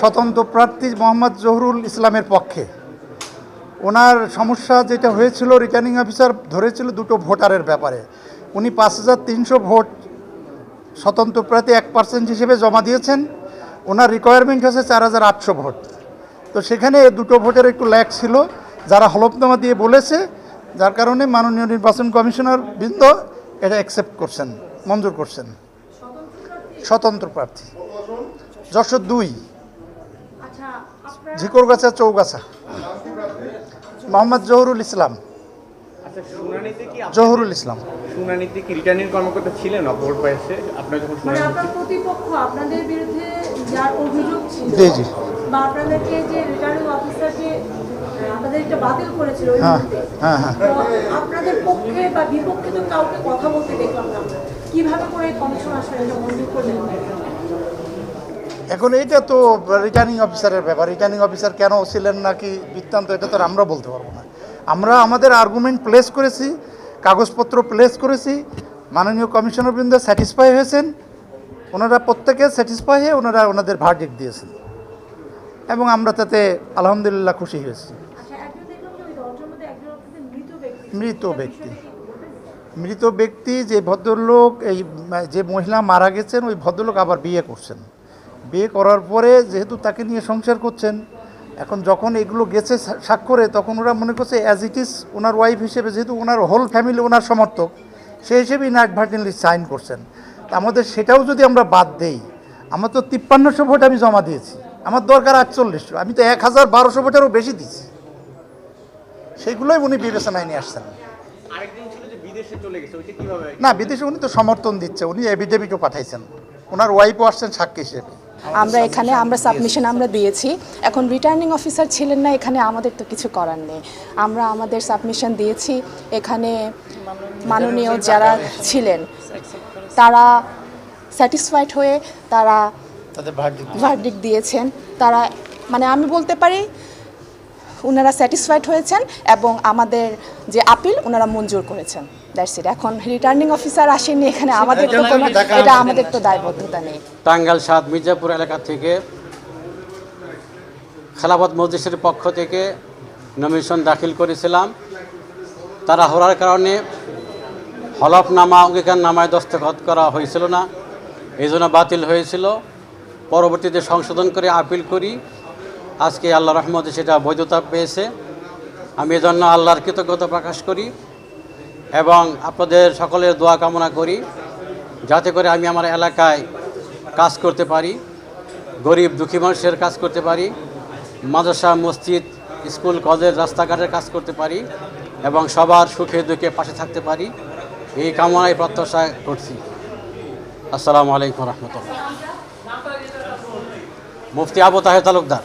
স্বতন্ত্র প্রার্থী মোহাম্মদ জহুরুল ইসলামের পক্ষে। ওনার সমস্যা যেটা হয়েছিল রিটার্নিং অফিসার ধরেছিল দুটো ভোটারের ব্যাপারে। উনি পাঁচ হাজার তিনশো ভোট স্বতন্ত্র প্রার্থী এক পার্সেন্ট হিসেবে জমা দিয়েছেন। ওনার রিকোয়ারমেন্ট হচ্ছে চার হাজার আটশো ভোট। তো সেখানে দুটো ভোটের একটু ল্যাক ছিল, যারা হলফনামা দিয়ে বলেছে, যার কারণে মাননীয় নির্বাচন কমিশনার বৃন্দ এটা অ্যাকসেপ্ট করছেন, মঞ্জুর করছেন। স্বতন্ত্র প্রার্থী। যশোর দুই। ঝিকরগাছা চৌগাছা মোহাম্মদ জহুরুল ইসলাম আচ্ছা জহুরুল ইসলাম শুনানিতে কি রিটার্নিং কর্মকর্তা ছিলেন অপর পাশে আপনার যখন মানে আপনার প্রতিপক্ষ আপনাদের বিরুদ্ধে যার অভিযোগ ছিল জি, জি। বা আপনাদেরকে যে রিটার্নিং অফিসার যে আপনাদের এটা বাতিল করেছিল ওই হ্যাঁ, হ্যাঁ, হ্যাঁ। আপনাদের পক্ষে বা বিপক্ষে তো কাউকে কথা বলতে দেখলাম না। কীভাবে করে কমিশন আসলে এটা মঞ্জুর করলেন এখন এইটা তো রিটার্নিং অফিসারের ব্যাপার। রিটার্নিং অফিসার কেন ছিলেন নাকি বৃত্তান্ত এটা তো আর আমরা বলতে পারব না। আমরা আমাদের আর্গুমেন্ট প্লেস করেছি কাগজপত্র প্লেস করেছি মাননীয় কমিশনার বৃন্দ স্যাটিসফাই হয়েছেন ওনারা প্রত্যেকে স্যাটিসফাই হয়ে ওনারা ওনাদের ভার্ডিক দিয়েছেন। এবং আমরা তাতে আলহামদুলিল্লাহ খুশি হয়েছি। আচ্ছা মৃত ব্যক্তি। মৃত ব্যক্তি যে ভদ্রলোক এই যে মহিলা মারা গেছেন ওই ভদ্রলোক আবার বিয়ে করছেন। বিয়ে করার পরে যেহেতু তাকে নিয়ে সংসার করছেন এখন যখন এগুলো গেছে স্বাক্ষরে তখন ওরা মনে করছে অ্যাজ ইট ইজ ওনার ওয়াইফ হিসেবে যেহেতু ওনার হোল ফ্যামিলি ওনার সমর্থক সেই হিসেবে ইনঅ্যাডভার্টেন্টলি সাইন করছেন। আমাদের সেটাও যদি আমরা বাদ দেই আমার তো তিপ্পান্নশো ভোট আমি জমা দিয়েছি আমার দরকার আটচল্লিশশো আমি তো এক হাজার বারোশো ভোটেরও বেশি দিয়েছি। সেগুলোই উনি বিবেচনায় নিয়ে আসছেন। না বিদেশে উনি তো সমর্থন দিচ্ছে উনি এভিডেভিটও পাঠাইছেন। ওনার ওয়াইফও আসছেন সাক্ষী হিসেবে। আমরা এখানে আমরা সাবমিশন আমরা দিয়েছি। এখন রিটার্নিং অফিসার ছিলেন না এখানে আমাদের তো কিছু করার নেই। আমরা আমাদের সাবমিশন দিয়েছি এখানে মাননীয় যারা ছিলেন তারা স্যাটিসফাইড হয়ে তারা ভার্ডিক দিয়েছেন। তারা মানে আমি বলতে পারি ওনারা স্যাটিসফাইড হয়েছেন এবং আমাদের যে আপিল ওনারা মঞ্জুর করেছেন। দ্যাটস ইট এখন রিটার্নিং অফিসার আসেনি এখানে আমাদের তো কোনো এটা আমাদের তো দায়বদ্ধতা নেই। টাঙ্গাল সাত মির্জাপুর এলাকা থেকে খেলাফত মজলিসের পক্ষ থেকে নমিনেশন দাখিল করেছিলাম। তারা হওয়ার কারণে হলফনামা অঙ্গীকার নামায় দস্তখত করা হয়েছিল না। এই জন্য বাতিল হয়েছিল। পরবর্তীতে সংশোধন করে আপিল করি। আজকে আল্লাহ রহমতে সেটা বৈধতা পেয়েছে। আমি এজন্য আল্লাহর কৃতজ্ঞতা প্রকাশ করি এবং আপনাদের সকলের দোয়া কামনা করি, যাতে করে আমি আমার এলাকায় কাজ করতে পারি, গরিব দুঃখী মানুষের কাজ করতে পারি, মাদ্রাসা, মসজিদ, স্কুল, কলেজ, রাস্তাঘাটের কাজ করতে পারি এবং সবার সুখে দুঃখে পাশে থাকতে পারি, এই কামনায় প্রত্যাশা করছি। আসসালামু আলাইকুম রহমতুল্লাহ। মুফতি আবু তাহের তালুকদার।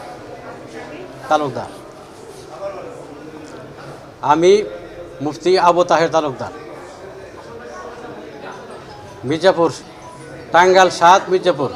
তালুকদার। আমি মুফতি আবু তাহের তালুকদার। মির্জাপুর টাঙ্গাল সাত মির্জাপুর।